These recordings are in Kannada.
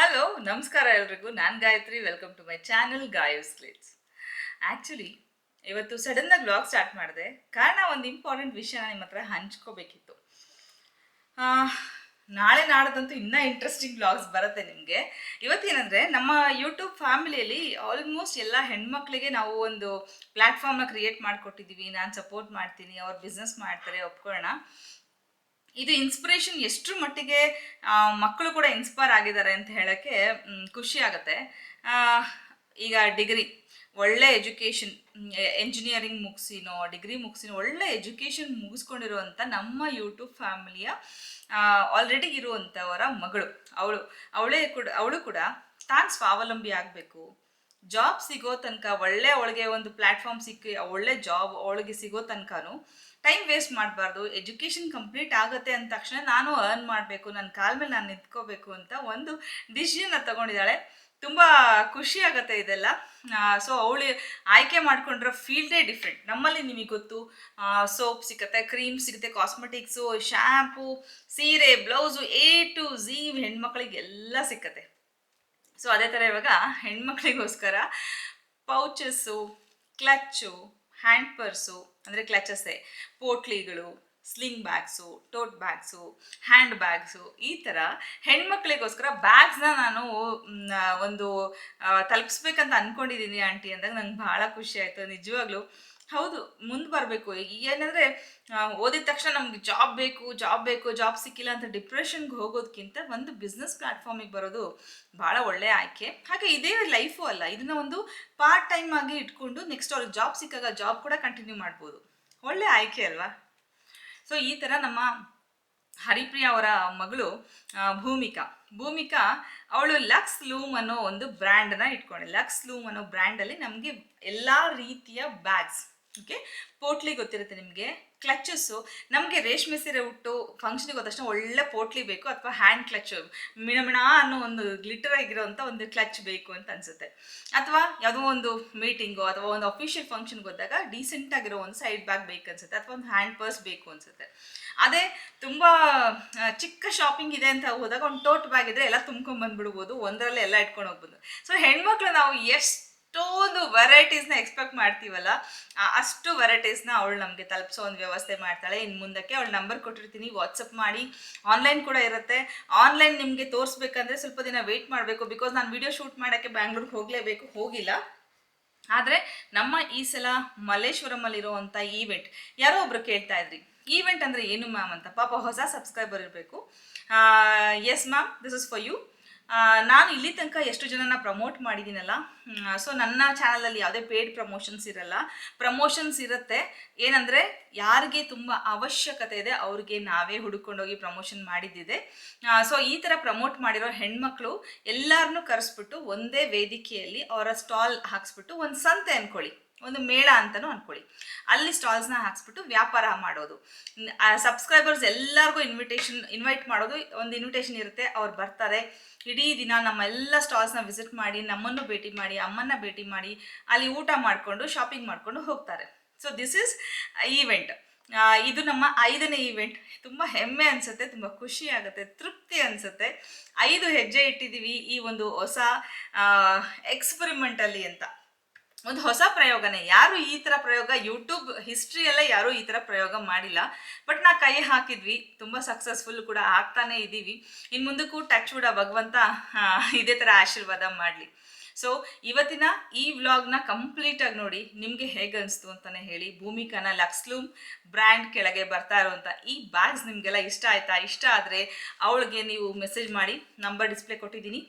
ಹಲೋ ನಮಸ್ಕಾರ ಎಲ್ರಿಗೂ. ನಾನು Gayatri welcome to my channel Gayu slates actually ಇವತ್ತು ಸಡನ್ನಾಗಿ ಬ್ಲಾಗ್ ಸ್ಟಾರ್ಟ್ ಮಾಡಿದೆ. ಕಾರಣ ಒಂದು ಇಂಪಾರ್ಟೆಂಟ್ ವಿಷಯನ ನಿಮ್ಮ ಹತ್ರ ಹಂಚ್ಕೋಬೇಕಿತ್ತು. ನಾಳೆ ನಾಡ್ದಂತೂ ಇನ್ನೂ ಇಂಟ್ರೆಸ್ಟಿಂಗ್ ಬ್ಲಾಗ್ಸ್ ಬರುತ್ತೆ ನಿಮಗೆ. ಇವತ್ತೇನಂದರೆ, ನಮ್ಮ ಯೂಟ್ಯೂಬ್ ಫ್ಯಾಮಿಲಿಯಲ್ಲಿ ಆಲ್ಮೋಸ್ಟ್ ಎಲ್ಲ ಹೆಣ್ಮಕ್ಳಿಗೆ ನಾವು ಒಂದು ಪ್ಲ್ಯಾಟ್ಫಾರ್ಮ್ನ ಕ್ರಿಯೇಟ್ ಮಾಡಿಕೊಟ್ಟಿದ್ದೀವಿ ನಾನು ಸಪೋರ್ಟ್ ಮಾಡ್ತೀನಿ, ಅವ್ರು ಬಿಸ್ನೆಸ್ ಮಾಡ್ತಾರೆ, ಒಪ್ಕೊಳ್ಳೋಣ. ಇದು ಇನ್ಸ್ಪಿರೇಷನ್ ಎಷ್ಟರ ಮಟ್ಟಿಗೆ ಮಕ್ಕಳು ಕೂಡ ಇನ್ಸ್ಪೈರ್ ಆಗಿದ್ದಾರೆ ಅಂತ ಹೇಳೋಕ್ಕೆ ಖುಷಿ ಆಗುತ್ತೆ. ಈಗ ಡಿಗ್ರಿ ಒಳ್ಳೆ ಎಜುಕೇಷನ್ ಎಂಜಿನಿಯರಿಂಗ್ ಮುಗಿಸಿನೋ ಡಿಗ್ರಿ ಮುಗಿಸಿನೋ, ಒಳ್ಳೆ ಎಜುಕೇಷನ್ ಮುಗಿಸ್ಕೊಂಡಿರುವಂಥ ನಮ್ಮ ಯೂಟ್ಯೂಬ್ ಫ್ಯಾಮಿಲಿಯ ಆಲ್ರೆಡಿ ಇರುವಂಥವರ ಮಗಳು. ಅವಳು, ಅವಳೇ ಕೂಡ, ಅವಳು ಕೂಡ ತಾನು ಸ್ವಾವಲಂಬಿ ಆಗಬೇಕು. ಜಾಬ್ ಸಿಗೋ ತನಕ ಒಳ್ಳೆ ಅವಳಿಗೆ ಒಂದು ಪ್ಲ್ಯಾಟ್ಫಾರ್ಮ್ ಸಿಕ್ಕಿ, ಒಳ್ಳೆ ಜಾಬ್ ಅವಳಿಗೆ ಸಿಗೋ ತನಕನೂ ಟೈಮ್ ವೇಸ್ಟ್ ಮಾಡಬಾರ್ದು, ಎಜುಕೇಷನ್ ಕಂಪ್ಲೀಟ್ ಆಗುತ್ತೆ ಅಂದ ತಕ್ಷಣ ನಾನು ಅರ್ನ್ ಮಾಡಬೇಕು ನನ್ನ ಕಾಲ ಮೇಲೆ ನಾನು ನಿಂತ್ಕೋಬೇಕು ಅಂತ ಒಂದು ಡಿಸಿಷನ್ನ ತಗೊಂಡಿದ್ದಾಳೆ. ತುಂಬ ಖುಷಿ ಆಗುತ್ತೆ ಇದೆಲ್ಲ. ಸೊ ಅವಳು ಆಯ್ಕೆ ಮಾಡ್ಕೊಂಡಿರೋ ಫೀಲ್ಡೇ ಡಿಫ್ರೆಂಟ್ ನಮ್ಮಲ್ಲಿ ನಿಮಗೆ ಗೊತ್ತು ಸೋಪ್ ಸಿಗುತ್ತೆ ಕ್ರೀಮ್ ಸಿಗುತ್ತೆ ಕಾಸ್ಮೆಟಿಕ್ಸು ಶ್ಯಾಂಪು ಸೀರೆ ಬ್ಲೌಸು ಎ ಟು ಝಿ ಹೆಣ್ಮಕ್ಳಿಗೆಲ್ಲ ಸಿಕ್ಕತ್ತೆ ಸೊ ಅದೇ ಥರ ಇವಾಗ ಹೆಣ್ಮಕ್ಳಿಗೋಸ್ಕರ ಪೌಚಸ್ಸು ಕ್ಲಚ್ಚು ಹ್ಯಾಂಡ್ ಪರ್ಸು ಅಂದರೆ ಕ್ಲಚಸ್ಸೆ, ಪೋಟ್ಲಿಗಳು, sling bags, tote bags, handbags, ಈ ಥರ ಹೆಣ್ಮಕ್ಳಿಗೋಸ್ಕರ ಬ್ಯಾಗ್ಸ್ನ ನಾನು ಒಂದು ತಲುಪಿಸ್ಬೇಕಂತ ಅಂದ್ಕೊಂಡಿದ್ದೀನಿ ಆಂಟಿ ಅಂದಾಗ ನಂಗೆ ಭಾಳ ಖುಷಿ ಆಯಿತು. ನಿಜವಾಗ್ಲೂ ಹೌದು, ಮುಂದೆ ಬರಬೇಕು. ಏನಂದ್ರೆ ಓದಿದ ತಕ್ಷಣ ನಮ್ಗೆ ಜಾಬ್ ಬೇಕು ಜಾಬ್ ಬೇಕು ಜಾಬ್ ಸಿಕ್ಕಿಲ್ಲ ಅಂತ ಡಿಪ್ರೆಷನ್ಗೆ ಹೋಗೋದಕ್ಕಿಂತ ಒಂದು ಬಿಸ್ನೆಸ್ ಪ್ಲಾಟ್ಫಾರ್ಮಿಗೆ ಬರೋದು ಭಾಳ ಒಳ್ಳೆಯ ಆಯ್ಕೆ. ಹಾಗೆ ಇದೇ ಲೈಫು ಅಲ್ಲ, ಇದನ್ನ ಒಂದು ಪಾರ್ಟ್ ಟೈಮ್ ಆಗಿ ಇಟ್ಕೊಂಡು ನೆಕ್ಸ್ಟ್ ಅವ್ರಿಗೆ ಜಾಬ್ ಸಿಕ್ಕಾಗ ಜಾಬ್ ಕೂಡ ಕಂಟಿನ್ಯೂ ಮಾಡ್ಬೋದು. ಒಳ್ಳೆ ಆಯ್ಕೆ ಅಲ್ವಾ? ಸೊ ಈ ಥರ ನಮ್ಮ ಹರಿಪ್ರಿಯ ಅವರ ಮಗಳು ಭೂಮಿಕಾ. ಭೂಮಿಕಾ, ಅವಳು ಲಕ್ಸ್ ಲೂಮ್ ಅನ್ನೋ ಒಂದು ಬ್ರ್ಯಾಂಡನ್ನ ಇಟ್ಕೊಂಡೆ. ಲಕ್ಸ್ ಲೂಮ್ ಅನ್ನೋ ಬ್ರ್ಯಾಂಡಲ್ಲಿ ನಮಗೆ ಎಲ್ಲ ರೀತಿಯ ಬ್ಯಾಗ್ಸ್ ಓಕೆ ಪೋಟ್ಲಿ ಗೊತ್ತಿರುತ್ತೆ ನಿಮಗೆ. ಕ್ಲಚಸ್ಸು ನಮಗೆ ರೇಷ್ಮೆ ಸೀರೆ ಉಟ್ಟು ಫಂಕ್ಷನಿಗೆ ಹೋದ ತಕ್ಷಣ ಒಳ್ಳೆ ಪೋಟ್ಲಿ ಬೇಕು ಅಥವಾ ಹ್ಯಾಂಡ್ ಕ್ಲಚ್ ಮಿಣಮಿಣ ಅನ್ನೋ ಒಂದು ಗ್ಲಿಟರ್ ಆಗಿರೋವಂಥ ಒಂದು ಕ್ಲಚ್ ಬೇಕು ಅಂತ ಅನಿಸುತ್ತೆ. ಅಥವಾ ಯಾವುದೋ ಒಂದು ಮೀಟಿಂಗು ಅಥವಾ ಒಂದು ಅಫಿಷಿಯಲ್ ಫಂಕ್ಷನ್ಗೆ ಹೋದಾಗ ಡೀಸೆಂಟ್ ಆಗಿರೋ ಒಂದು ಸೈಡ್ ಬ್ಯಾಗ್ ಬೇಕು ಅನ್ಸುತ್ತೆ, ಅಥವಾ ಒಂದು ಹ್ಯಾಂಡ್ ಪರ್ಸ್ ಬೇಕು ಅನಿಸುತ್ತೆ. ಅದೇ ತುಂಬ ಚಿಕ್ಕ ಶಾಪಿಂಗ್ ಇದೆ ಅಂತ ಹೋದಾಗ ಒಂದು ಟೋಟ್ ಬ್ಯಾಗ್ ಇದ್ರೆ ಎಲ್ಲ ತುಂಬ್ಕೊಂಡ್ಬಂದ್ಬಿಡ್ಬೋದು ಒಂದರಲ್ಲೇ ಎಲ್ಲ ಇಟ್ಕೊಂಡು ಹೋಗ್ಬೋದು. ಸೊ ಹೆಣ್ಮಕ್ಳು ನಾವು ಎಷ್ಟೊಂದು ವೆರೈಟೀಸ್ನ ಎಕ್ಸ್ಪೆಕ್ಟ್ ಮಾಡ್ತೀವಲ್ಲ ಅಷ್ಟು ವೆರೈಟೀಸ್ನ ಅವಳು ನಮಗೆ ತಲುಪಿಸೋ ಒಂದು ವ್ಯವಸ್ಥೆ ಮಾಡ್ತಾಳೆ. ಇನ್ನು ಮುಂದಕ್ಕೆ ಅವಳು ನಂಬರ್ ಕೊಟ್ಟಿರ್ತೀನಿ ವಾಟ್ಸಪ್ ಮಾಡಿ. ಆನ್ಲೈನ್ ಕೂಡ ಇರುತ್ತೆ. ಆನ್ಲೈನ್ ನಿಮಗೆ ತೋರಿಸ್ಬೇಕಂದ್ರೆ ಸ್ವಲ್ಪ ದಿನ ವೆಯ್ಟ್ ಮಾಡಬೇಕು. ಬಿಕಾಸ್ ನಾನು ವಿಡಿಯೋ ಶೂಟ್ ಮಾಡೋಕ್ಕೆ ಬ್ಯಾಂಗ್ಳೂರ್ಗೆ ಹೋಗಲೇಬೇಕು, ಹೋಗಿಲ್ಲ. ಆದರೆ ನಮ್ಮ ಈ ಸಲ ಮಲ್ಲೇಶ್ವರಮಲ್ಲಿರುವಂಥ ಈವೆಂಟ್ ಯಾರೋ ಒಬ್ರು ಕೇಳ್ತಾ ಇದ್ರಿ. ಈವೆಂಟ್ ಅಂದರೆ ಏನು ಮ್ಯಾಮ್ ಅಂತ? ಪಾಪ ಹೊಸ ಸಬ್ಸ್ಕ್ರೈಬರ್ ಇರಬೇಕು. Yes ma'am this is for you ನಾನು ಇಲ್ಲಿ ತನಕ ಎಷ್ಟು ಜನನ ಪ್ರಮೋಟ್ ಮಾಡಿದ್ದೀನಲ್ಲ ಸೊ ನನ್ನ ಚಾನಲಲ್ಲಿ ಯಾವುದೇ ಪೇಯ್ಡ್ ಪ್ರಮೋಷನ್ಸ್ ಇರಲ್ಲ. ಪ್ರಮೋಷನ್ಸ್ ಇರುತ್ತೆ. ಏನಂದರೆ ಯಾರಿಗೆ ತುಂಬ ಅವಶ್ಯಕತೆ ಇದೆ, ಅವ್ರಿಗೆ ನಾವೇ ಹುಡುಕೊಂಡೋಗಿ ಪ್ರಮೋಷನ್ ಮಾಡಿದ್ದಿದೆ. ಸೊ ಈ ಥರ ಪ್ರಮೋಟ್ ಮಾಡಿರೋ ಹೆಣ್ಮಕ್ಳು ಎಲ್ಲರನ್ನೂ ಕರೆಸ್ಬಿಟ್ಟು ಒಂದೇ ವೇದಿಕೆಯಲ್ಲಿ ಅವರ ಸ್ಟಾಲ್ ಹಾಕ್ಸ್ಬಿಟ್ಟು ಒಂದು ಸಂತೆ ಅಂದ್ಕೊಳ್ಳಿ ಒಂದು ಮೇಳ ಅಂತಲೂ ಅಂದ್ಕೊಳ್ಳಿ ಅಲ್ಲಿ ಸ್ಟಾಲ್ಸ್ನ ಹಾಕ್ಸ್ಬಿಟ್ಟು ವ್ಯಾಪಾರ ಮಾಡೋದು. ಸಬ್ಸ್ಕ್ರೈಬರ್ಸ್ ಎಲ್ಲರಿಗೂ ಇನ್ವಿಟೇಷನ್ ಇನ್ವೈಟ್ ಮಾಡೋದು. ಒಂದು ಇನ್ವಿಟೇಷನ್ ಇರುತ್ತೆ, ಅವ್ರು ಬರ್ತಾರೆ. ಇಡೀ ದಿನ ನಮ್ಮ ಎಲ್ಲ ಸ್ಟಾಲ್ಸ್ನ ವಿಸಿಟ್ ಮಾಡಿ, ನಮ್ಮನ್ನು ಭೇಟಿ ಮಾಡಿ, ಅಮ್ಮನ್ನ ಭೇಟಿ ಮಾಡಿ, ಅಲ್ಲಿ ಊಟ ಮಾಡಿಕೊಂಡು ಶಾಪಿಂಗ್ ಮಾಡಿಕೊಂಡು ಹೋಗ್ತಾರೆ. ಸೊ ದಿಸ್ ಇಸ್ ಈವೆಂಟ್ ಇದು ನಮ್ಮ ಐದನೇ ಈವೆಂಟ್ ತುಂಬ ಹೆಮ್ಮೆ ಅನಿಸುತ್ತೆ, ತುಂಬ ಖುಷಿ ಆಗುತ್ತೆ, ತೃಪ್ತಿ ಅನಿಸುತ್ತೆ. ಐದು ಹೆಜ್ಜೆ ಇಟ್ಟಿದ್ದೀವಿ ಈ ಒಂದು ಹೊಸ ಎಕ್ಸ್ಪರಿಮೆಂಟಲ್ಲಿ ಅಂತ. ಒಂದು ಹೊಸ ಪ್ರಯೋಗನೇ. ಯಾರು ಈ ಥರ ಪ್ರಯೋಗ ಯೂಟ್ಯೂಬ್ ಹಿಸ್ಟ್ರಿಯಲ್ಲೇ ಯಾರೂ ಈ ಥರ ಪ್ರಯೋಗ ಮಾಡಿಲ್ಲ. ಬಟ್ ನಾ ಕೈ ಹಾಕಿದ್ವಿ. ತುಂಬ ಸಕ್ಸಸ್ಫುಲ್ ಕೂಡ ಆಗ್ತಾನೆ ಇದ್ದೀವಿ ಇನ್ನು ಮುಂದಕ್ಕೂ ಟಚ್ ಕೂಡ ಭಗವಂತ ಇದೇ ಥರ ಆಶೀರ್ವಾದ ಮಾಡಲಿ. ಸೊ ಇವತ್ತಿನ ಈ ವ್ಲಾಗ್ನ ಕಂಪ್ಲೀಟಾಗಿ ನೋಡಿ ನಿಮಗೆ ಹೇಗೆ ಅನಿಸ್ತು ಅಂತಲೇ ಹೇಳಿ. ಭೂಮಿಕಾನ ಲಕ್ಸ್ಲೂಮ್ ಬ್ರ್ಯಾಂಡ್ ಕೆಳಗೆ ಬರ್ತಾ ಇರುವಂಥ ಈ ಬ್ಯಾಗ್ಸ್ ನಿಮಗೆಲ್ಲ ಇಷ್ಟ ಆಯ್ತಾ? ಇಷ್ಟ ಆದರೆ ಅವಳಿಗೆ ನೀವು ಮೆಸೇಜ್ ಮಾಡಿ ನಂಬರ್ ಡಿಸ್ಪ್ಲೇ ಕೊಟ್ಟಿದ್ದೀನಿ.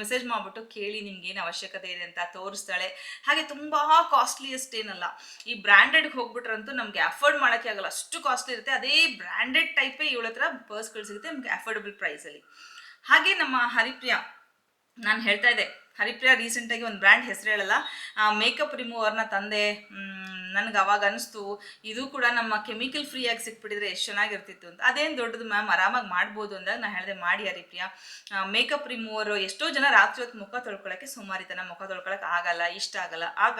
ಮೆಸೇಜ್ ಮಾಡಿಬಿಟ್ಟು ಕೇಳಿ ನಿಮ್ಗೆ ಏನು ಅವಶ್ಯಕತೆ ಇದೆ ಅಂತ ತೋರಿಸ್ತಾಳೆ. ಹಾಗೆ ತುಂಬ ಕಾಸ್ಟ್ಲಿಯಸ್ಟ್ ಏನಲ್ಲ, ಈ ಬ್ರ್ಯಾಂಡೆಡ್ಗೆ ಹೋಗ್ಬಿಟ್ರಂತೂ ನಮಗೆ ಅಫೋರ್ಡ್ ಮಾಡೋಕ್ಕೆ ಆಗಲ್ಲ. ಅಷ್ಟು ಕಾಸ್ಟ್ಲಿ ಇರುತ್ತೆ. ಅದೇ ಬ್ರ್ಯಾಂಡೆಡ್ ಟೈಪೇ ಇವಳ ಹತ್ರ ಪರ್ಸ್ಗಳು ಸಿಗುತ್ತೆ ನಮಗೆ ಅಫೋರ್ಡಬಲ್ ಪ್ರೈಸಲ್ಲಿ ಹಾಗೆ ನಮ್ಮ ಹರಿಪ್ರಿಯಾ ನಾನು ಹೇಳ್ತಾ ಇದ್ದೆ, ಹರಿಪ್ರಿಯಾ ರೀಸೆಂಟಾಗಿ ಒಂದು ಬ್ರ್ಯಾಂಡ್ ಹೆಸರು ಹೇಳಲ್ಲ ಮೇಕಪ್ ರಿಮೂವರ್ನ ತಂದೆ ನನಗೆ ಅವಾಗ ಅನಿಸ್ತು, ಇದು ಕೂಡ ನಮ್ಮ ಕೆಮಿಕಲ್ ಫ್ರೀಯಾಗಿ ಸಿಕ್ಬಿಟ್ಟಿದ್ರೆ ಎಷ್ಟು ಚೆನ್ನಾಗಿರ್ತಿತ್ತು ಅಂತ. ಅದೇನು ದೊಡ್ಡದು ಮ್ಯಾಮ್ ಆರಾಮಾಗಿ ಮಾಡ್ಬೋದು ಅಂದಾಗ ನಾನು ಹೇಳಿದೆ, ಮಾಡಿ ಹರಿಪ್ರಿಯಾ. ಮೇಕಪ್ ರಿಮೂವರು ಎಷ್ಟೋ ಜನ ರಾತ್ರಿ ಹೊತ್ತು ಮುಖ ತೊಳ್ಕೊಳ್ಳೋಕ್ಕೆ ಸುಮಾರಿತನ, ಮುಖ ತೊಳ್ಕೊಳಕ್ಕೆ ಆಗಲ್ಲ, ಇಷ್ಟ ಆಗಲ್ಲ. ಆಗ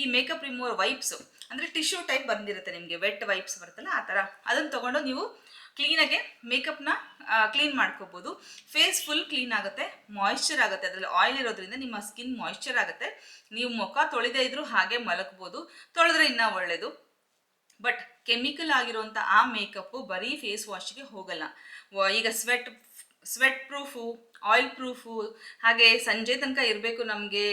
ಈ ಮೇಕಪ್ ರಿಮೂವರ್ ವೈಪ್ಸು ಅಂದರೆ ಟಿಶ್ಯೂ ಟೈಪ್ ಬಂದಿರುತ್ತೆ ನಿಮಗೆ ವೆಟ್ ವೈಪ್ಸ್ ಬರುತ್ತಲ್ಲ, ಆ ಥರ ಅದನ್ನು ತೊಗೊಂಡು ನೀವು ಕ್ಲೀನಾಗೆ ಮೇಕಪ್ನ ಕ್ಲೀನ್ ಮಾಡ್ಕೋಬೋದು. ಫೇಸ್ ಫುಲ್ ಕ್ಲೀನ್ ಆಗುತ್ತೆ ಮಾಯಿಶ್ಚರ್ ಆಗುತ್ತೆ. ಅದರಲ್ಲಿ ಆಯಿಲ್ ಇರೋದ್ರಿಂದ ನಿಮ್ಮ ಸ್ಕಿನ್ ಮಾಯಿಶ್ಚರ್ ಆಗುತ್ತೆ. ನೀವು ಮುಖ ತೊಳೆದೇ ಇದ್ರೂ ಹಾಗೆ ಮಲಗ್ಬೋದು. ತೊಳೆದ್ರೆ ಇನ್ನೂ ಒಳ್ಳೆಯದು ಬಟ್ ಕೆಮಿಕಲ್ ಆಗಿರುವಂಥ ಆ ಮೇಕಪ್ಪು ಬರೀ ಫೇಸ್ ವಾಶ್ಗೆ ಹೋಗಲ್ಲ. ಈಗ sweat sweat proof oil proof ಹಾಗೆ ಸಂಜೆ ತನಕ ಇರಬೇಕು ನಮಗೆ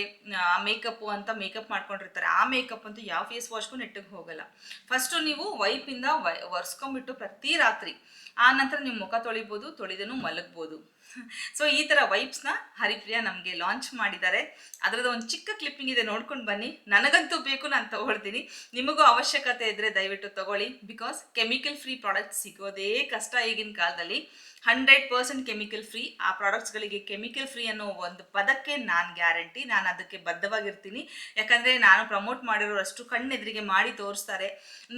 ಮೇಕಪ್ಪು ಅಂತ ಮೇಕಪ್ ಮಾಡ್ಕೊಂಡಿರ್ತಾರೆ. ಆ ಮೇಕಪ್ ಅಂತೂ ಯಾವ ಫೇಸ್ ವಾಶ್ಗೂ ನೆಟ್ಟಿಗೆ ಹೋಗಲ್ಲ. ಫಸ್ಟು ನೀವು ವೈಪಿಂದ ವೈ ಒರೆಸ್ಕೊಂಬಿಟ್ಟು ಪ್ರತಿ ರಾತ್ರಿ, ಆ ನಂತರ ನೀವು ಮುಖ ತೊಳಿಬೋದು, ತೊಳೆದನು ಮಲಗ್ಬೋದು. ಸೊ ಈ ಥರ ವೈಪ್ಸ್ನ ಹರಿಪ್ರಿಯಾ ನಮಗೆ ಲಾಂಚ್ ಮಾಡಿದ್ದಾರೆ. ಅದರದ್ದು ಒಂದು ಚಿಕ್ಕ ಕ್ಲಿಪ್ಪಿಂಗ್ ಇದೆ, ನೋಡ್ಕೊಂಡು ಬನ್ನಿ. ನನಗಂತೂ ಬೇಕು, ನಾನು ತೊಗೊಳ್ತೀನಿ. ನಿಮಗೂ ಅವಶ್ಯಕತೆ ಇದ್ದರೆ ದಯವಿಟ್ಟು ತಗೊಳ್ಳಿ. ಬಿಕಾಸ್ ಕೆಮಿಕಲ್ ಫ್ರೀ ಪ್ರಾಡಕ್ಟ್ಸ್ ಸಿಗೋದೇ ಕಷ್ಟ ಈಗಿನ ಕಾಲದಲ್ಲಿ. Hundred percent chemical free. ಆ ಪ್ರಾಡಕ್ಟ್ಸ್ಗಳಿಗೆ ಕೆಮಿಕಲ್ ಫ್ರೀ ಅನ್ನೋ ಒಂದು ಪದಕ್ಕೆ ನಾನು ಗ್ಯಾರಂಟಿ. ನಾನು ಅದಕ್ಕೆ ಬದ್ಧವಾಗಿರ್ತೀನಿ. ಯಾಕಂದರೆ ನಾನು ಪ್ರಮೋಟ್ ಮಾಡಿರೋರು ಅಷ್ಟು ಕಣ್ಣೆದುರಿಗೆ ಮಾಡಿ ತೋರಿಸ್ತಾರೆ.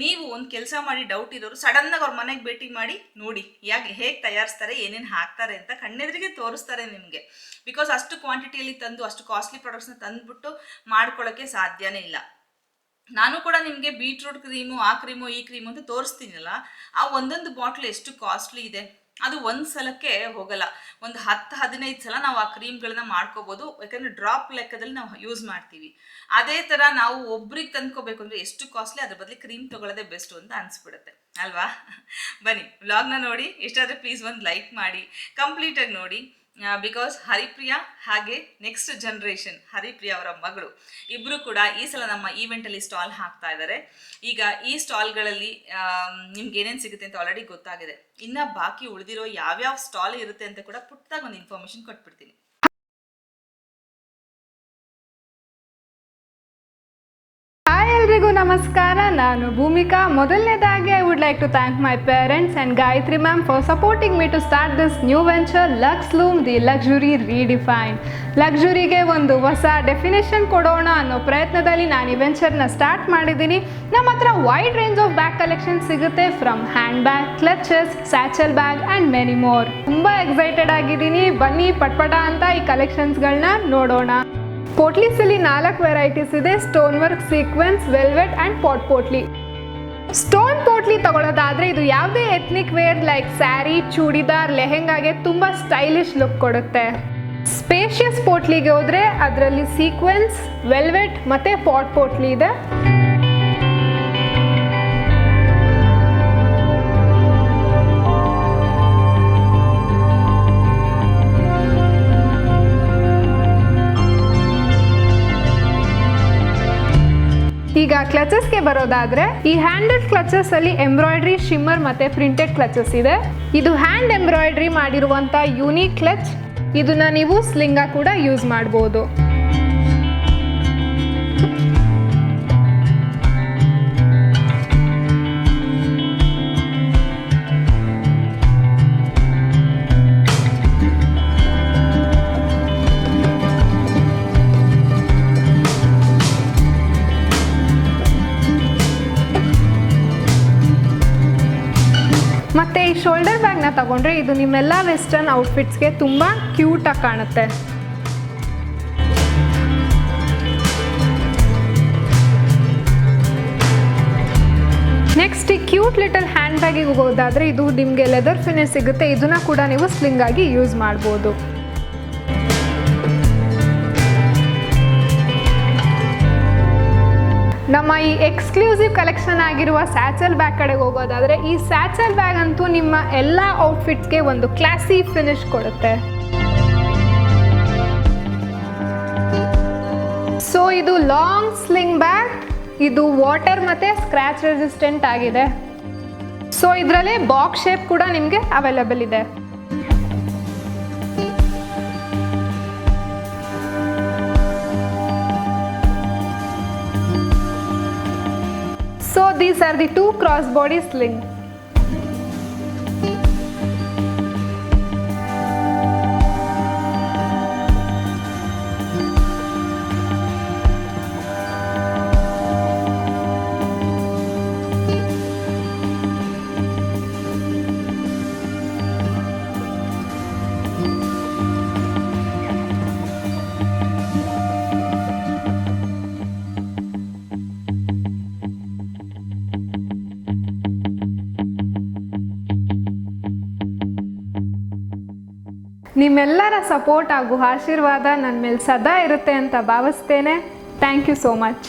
ನೀವು ಒಂದು ಕೆಲಸ ಮಾಡಿ ಡೌಟ್ ಇರೋರು ಸಡನ್ನಾಗಿ ಅವ್ರ ಮನೆಗೆ ಭೇಟಿ ಮಾಡಿ ನೋಡಿ, ಯಾಕೆ ಹೇಗೆ ತಯಾರಿಸ್ತಾರೆ, ಏನೇನು ಹಾಕ್ತಾರೆ ಅಂತ ಕಣ್ಣೆದುರಿಗೆ ತೋರಿಸ್ತಾರೆ ನಿಮಗೆ. ಬಿಕಾಸ್ ಅಷ್ಟು ಕ್ವಾಂಟಿಟಿಯಲ್ಲಿ ತಂದು, ಅಷ್ಟು ಕಾಸ್ಟ್ಲಿ ಪ್ರಾಡಕ್ಟ್ಸ್ನ ತಂದುಬಿಟ್ಟು ಮಾಡ್ಕೊಳ್ಳೋಕ್ಕೆ ಸಾಧ್ಯನೇ ಇಲ್ಲ. ನಾನು ಕೂಡ ನಿಮಗೆ ಬೀಟ್ರೂಟ್ ಕ್ರೀಮು ಆ ಕ್ರೀಮು ಈ ಕ್ರೀಮು ಅಂತ ತೋರಿಸ್ತೀನಲ್ಲ, ಆ ಒಂದೊಂದು ಬಾಟ್ಲ್ ಎಷ್ಟು ಕಾಸ್ಟ್ಲಿ ಇದೆ? ಅದು ಒಂದು ಸಲಕ್ಕೆ ಹೋಗಲ್ಲ. ಒಂದು ಹತ್ತು, ಹದಿನೈದು ಸಲ ನಾವು ಆ ಕ್ರೀಮ್ಗಳನ್ನ ಮಾಡ್ಕೋಬೋದು. ಯಾಕಂದರೆ ಡ್ರಾಪ್ ಲೆಕ್ಕದಲ್ಲಿ ನಾವು ಯೂಸ್ ಮಾಡ್ತೀವಿ. ಅದೇ ಥರ ನಾವು ಒಬ್ರಿಗೆ ತಂದ್ಕೋಬೇಕು ಅಂದರೆ ಎಷ್ಟು ಕಾಸ್ಟ್ಲಿ ಅದ್ರ ಬದಲು ಕ್ರೀಮ್ ತೊಗೊಳ್ಳೋದೇ ಬೆಸ್ಟು ಅಂತ ಅನಿಸ್ಬಿಡುತ್ತೆ. ಅಲ್ವಾ? ಬನ್ನಿ ವ್ಲಾಗ್ನ ನೋಡಿ. ಇಷ್ಟಾದರೆ ಪ್ಲೀಸ್ ಒಂದು ಲೈಕ್ ಮಾಡಿ. ಕಂಪ್ಲೀಟಾಗಿ ನೋಡಿ. ಬಿಕಾಸ್ ಹರಿಪ್ರಿಯಾ ಹಾಗೆ ನೆಕ್ಸ್ಟ್ ಜನ್ರೇಷನ್ ಹರಿಪ್ರಿಯಾ ಅವರ ಮಗಳು. ಇಬ್ಬರು ಕೂಡ ಈ ಸಲ ನಮ್ಮ ಈವೆಂಟಲ್ಲಿ ಸ್ಟಾಲ್ ಹಾಕ್ತಾ ಇದ್ದಾರೆ ಈಗ ಈ ಸ್ಟಾಲ್ಗಳಲ್ಲಿ ನಿಮ್ಗೆ ಏನೇನು ಸಿಗುತ್ತೆ ಅಂತ ಆಲ್ರೆಡಿ ಗೊತ್ತಾಗಿದೆ. ಇನ್ನು ಬಾಕಿ ಉಳಿದಿರೋ ಯಾವ್ಯಾವ ಸ್ಟಾಲ್ ಇರುತ್ತೆ ಅಂತ ಕೂಡ ಪುಟ್ಟದಾಗ ಒಂದು ಇನ್ಫಾರ್ಮೇಷನ್ ಕೊಟ್ಬಿಡ್ತೀನಿ. ಎಲ್ರಿಗೂ ನಮಸ್ಕಾರ. ನಾನು ಭೂಮಿಕಾ. ಮೊದಲನೇದಾಗಿ I would like to thank my parents and Gayatri ma'am for supporting me to start this new venture Luxe Loom the luxury redefine ಲಕ್ಸುರಿಗೆ ಒಂದು ಹೊಸ ಡೆಫಿನೇಷನ್ ಕೊಡೋಣ ಅನ್ನೋ ಪ್ರಯತ್ನದಲ್ಲಿ ನಾನು ಈ ವೆಂಚರ್ನ ಸ್ಟಾರ್ಟ್ ಮಾಡಿದ್ದೀನಿ. ನಮ್ಮ ಹತ್ರ wide range of bag collection ಸಿಗುತ್ತೆ from handbag clutches satchel bag and many more ತುಂಬ ಎಕ್ಸೈಟೆಡ್ ಆಗಿದ್ದೀನಿ. ಬನ್ನಿ, ಪಟ್ಪಟ ಅಂತ ಈ ಕಲೆಕ್ಷನ್ಸ್ಗಳನ್ನ ನೋಡೋಣ. ಪೋಟ್ಲೀಸಲ್ಲಿ ನಾಲ್ಕು ವೆರೈಟೀಸ್ ಇದೆ. Stone work sequence, velvet and pot potli. Stone potli ತಗೊಳ್ಳೋದಾದ್ರೆ ಇದು ಯಾವುದೇ ethnic wear like sari churidar, ಲೆಹೆಂಗಾಗೆ ತುಂಬ ಸ್ಟೈಲಿಶ್ ಲುಕ್ ಕೊಡುತ್ತೆ. ಸ್ಪೇಷಿಯಸ್ ಪೋಟ್ಲಿಗೆ ಹೋದರೆ ಅದರಲ್ಲಿ ಸೀಕ್ವೆನ್ಸ್, ವೆಲ್ವೆಟ್ ಮತ್ತು ಪಾಟ್ ಪೋಟ್ಲಿ ಇದೆ. ಈಗ ಕ್ಲಚಸ್ಗೆ ಬರೋದಾದ್ರೆ ಈ ಹ್ಯಾಂಡೆಡ್ ಕ್ಲಚಸ್ ಅಲ್ಲಿ ಎಂಬ್ರಾಯ್ಡ್ರಿ ಶಿಮ್ಮರ್ ಮತ್ತೆ ಪ್ರಿಂಟೆಡ್ ಕ್ಲಚಸ್ ಇದೆ. ಇದು ಹ್ಯಾಂಡ್ ಎಂಬ್ರಾಯ್ಡ್ರಿ ಮಾಡಿರುವಂತ ಯೂನಿಕ್ ಕ್ಲಚ್ ಇದನ್ನ ನೀವು ಸ್ಲಿಂಗ ಕೂಡ ಯೂಸ್ ಮಾಡಬಹುದು ತಗೊಂಡ್ರೆ ಇದು ನಿಮ್ಮೆಲ್ಲ ವೆಸ್ಟರ್ನ್ ಔಟ್ಫಿಟ್ಸ್ಗೆ ತುಂಬ ಕ್ಯೂಟಾಗಿ ಕಾಣುತ್ತೆ. ನೆಕ್ಸ್ಟ್ ಈ ಕ್ಯೂಟ್ ಲಿಟಲ್ ಹ್ಯಾಂಡ್ ಬ್ಯಾಗಿಗೆ ಹೋಗೋದಾದ್ರೆ ಇದು ನಿಮಗೆ ಲೆದರ್ ಫಿನಿಶ್ ಸಿಗುತ್ತೆ. ಇದನ್ನ ಕೂಡ ನೀವು ಸ್ಲಿಂಗ್ ಆಗಿ ಯೂಸ್ ಮಾಡ್ಬೋದು. ಈ ಎಕ್ಸ್ಕ್ಲೂಸಿವ್ ಕಲೆಕ್ಷನ್ ಆಗಿರುವ ಸ್ಯಾಚಲ್ ಬ್ಯಾಗ್ ಕಡೆಗೆ ಹೋಗೋದಾದ್ರೆ, ಈ ಸ್ಯಾಚಲ್ ಬ್ಯಾಗ್ ಅಂತೂ ನಿಮ್ಮ ಎಲ್ಲ ಔಟ್ಫಿಟ್ಸ್ಗೆ ಒಂದು ಕ್ಲಾಸಿ ಫಿನಿಶ್ ಕೊಡುತ್ತೆ. ಸೊ ಇದು ಲಾಂಗ್ ಸ್ಲಿಂಗ್ ಬ್ಯಾಗ್ ಇದು ವಾಟರ್ ಮತ್ತೆ ಸ್ಕ್ರ್ಯಾಚ್ ರೆಸಿಸ್ಟೆಂಟ್ ಆಗಿದೆ. ಸೊ ಇದರಲ್ಲಿ ಬಾಕ್ಸ್ ಶೇಪ್ ಕೂಡ ನಿಮಗೆ ಅವೈಲಬಲ್ ಇದೆ. these are the two cross bodies linked. ನಿಮ್ಮೆಲ್ಲರ ಸಪೋರ್ಟ್ ಹಾಗೂ ಆಶೀರ್ವಾದ ನನ್ನ ಮೇಲೆ ಸದಾ ಇರುತ್ತೆ ಅಂತ ಭಾವಿಸ್ತೇನೆ. Thank you so much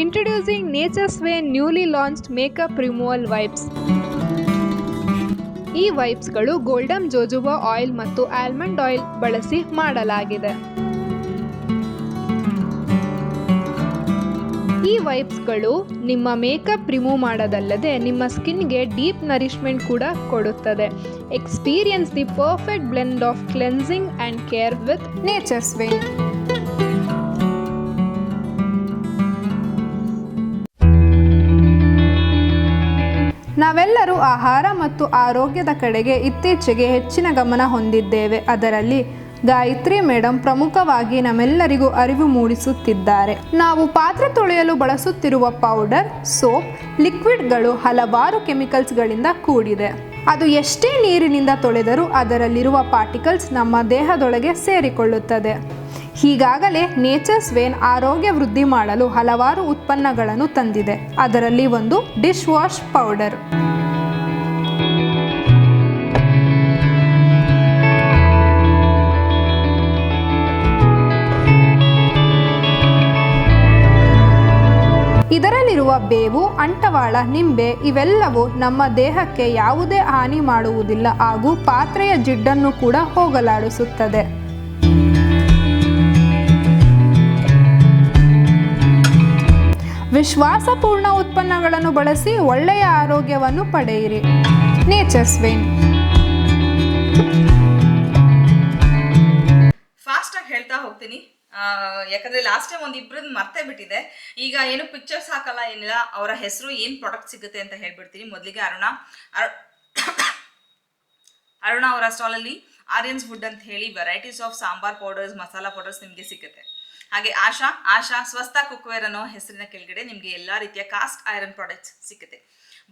introducing Nature's Way newly launched makeup removal wipes ಈ ವೈಪ್ಸ್ಗಳು ಗೋಲ್ಡನ್ ಜೋಜುಬಾ ಆಯಿಲ್ ಮತ್ತು ಆಲ್ಮಂಡ್ ಆಯಿಲ್ ಬಳಸಿ ಮಾಡಲಾಗಿದೆ. ಈ ವೈಪ್ಸ್ಗಳು ನಿಮ್ಮ ಮೇಕಪ್ ರಿಮೂವ್ ಮಾಡೋದಲ್ಲದೆ ನಿಮ್ಮ ಸ್ಕಿನ್ಗೆ ಡೀಪ್ ನರಿಷ್ಮೆಂಟ್ ಕೂಡ ಕೊಡುತ್ತದೆ. Experience the perfect blend of cleansing and care with Nature's Way ನಾವೆಲ್ಲರೂ ಆಹಾರ ಮತ್ತು ಆರೋಗ್ಯದ ಕಡೆಗೆ ಇತ್ತೀಚೆಗೆ ಹೆಚ್ಚಿನ ಗಮನ ಹೊಂದಿದ್ದೇವೆ. ಅದರಲ್ಲಿ ಗಾಯತ್ರಿ ಮೇಡಮ್ ಪ್ರಮುಖವಾಗಿ ನಮ್ಮೆಲ್ಲರಿಗೂ ಅರಿವು ಮೂಡಿಸುತ್ತಿದ್ದಾರೆ. ನಾವು ಪಾತ್ರೆ ತೊಳೆಯಲು ಬಳಸುತ್ತಿರುವ ಪೌಡರ್, ಸೋಪ್, ಲಿಕ್ವಿಡ್ಗಳು ಹಲವಾರು ಕೆಮಿಕಲ್ಸ್ಗಳಿಂದ ಕೂಡಿದೆ. ಅದು ಎಷ್ಟೇ ನೀರಿನಿಂದ ತೊಳೆದರೂ ಅದರಲ್ಲಿರುವ ಪಾರ್ಟಿಕಲ್ಸ್ ನಮ್ಮ ದೇಹದೊಳಗೆ ಸೇರಿಕೊಳ್ಳುತ್ತದೆ. ಹೀಗಾಗಲೇ ನೇಚರ್ಸ್ ವೇನ್ ಆರೋಗ್ಯ ವೃದ್ಧಿ ಮಾಡಲು ಹಲವಾರು ಉತ್ಪನ್ನಗಳನ್ನು ತಂದಿದೆ. ಅದರಲ್ಲಿ ಒಂದು ಡಿಶ್ ವಾಶ್ ಪೌಡರ್. ಇದರಲ್ಲಿರುವ ಬೇವು, ಅಂಟವಾಳ, ನಿಂಬೆ ಇವೆಲ್ಲವೂ ನಮ್ಮ ದೇಹಕ್ಕೆ ಯಾವುದೇ ಹಾನಿ ಮಾಡುವುದಿಲ್ಲ ಹಾಗೂ ಪಾತ್ರೆಯ ಜಿಡ್ಡನ್ನು ಕೂಡ ಹೋಗಲಾಡಿಸುತ್ತದೆ. ವಿಶ್ವಾಸಪೂರ್ಣ ಉತ್ಪನ್ನಗಳನ್ನು ಬಳಸಿ ಒಳ್ಳೆಯ ಆರೋಗ್ಯವನ್ನು ಪಡೆಯಿರಿ. ನೇಚರ್ಸ್ ವೇನ್ ಆಗಿ ಹೇಳ್ತಾ ಹೋಗ್ತೀನಿ. ಯಾಕಂದ್ರೆ ಲಾಸ್ಟ್ ಟೈಮ್ ಒಂದು ಇಬ್ಬರದ್ದು ಮರ್ತೇ ಬಿಟ್ಟಿದೆ. ಈಗ ಏನು ಪಿಕ್ಚರ್ಸ್ ಹಾಕಲ್ಲ ಏನಿಲ್ಲ, ಅವರ ಹೆಸರು ಏನು ಪ್ರಾಡಕ್ಟ್ ಸಿಗುತ್ತೆ ಅಂತ ಹೇಳ್ಬಿಡ್ತೀನಿ. ಮೊದಲಿಗೆ ಅರುಣ. ಅರು- ಅರುಣ ಅವರ ಸ್ಟಾಲಲ್ಲಿ ಆರ್ಯನ್ಸ್ ಫುಡ್ ಅಂತ ಹೇಳಿ varieties of sambar powders masala powders ನಿಮಗೆ ಸಿಗುತ್ತೆ. ಹಾಗೆ ಆಶಾ ಆಶಾ ಸ್ವಸ್ಥ ಕುಕ್ವೇರ್ ಅನ್ನೋ ಹೆಸರಿನ ಕೆಳಗಡೆ ನಿಮಗೆ ಎಲ್ಲ ರೀತಿಯ ಕಾಸ್ಟ್ ಐರನ್ ಪ್ರಾಡಕ್ಟ್ಸ್ ಸಿಕ್ಕುತ್ತೆ.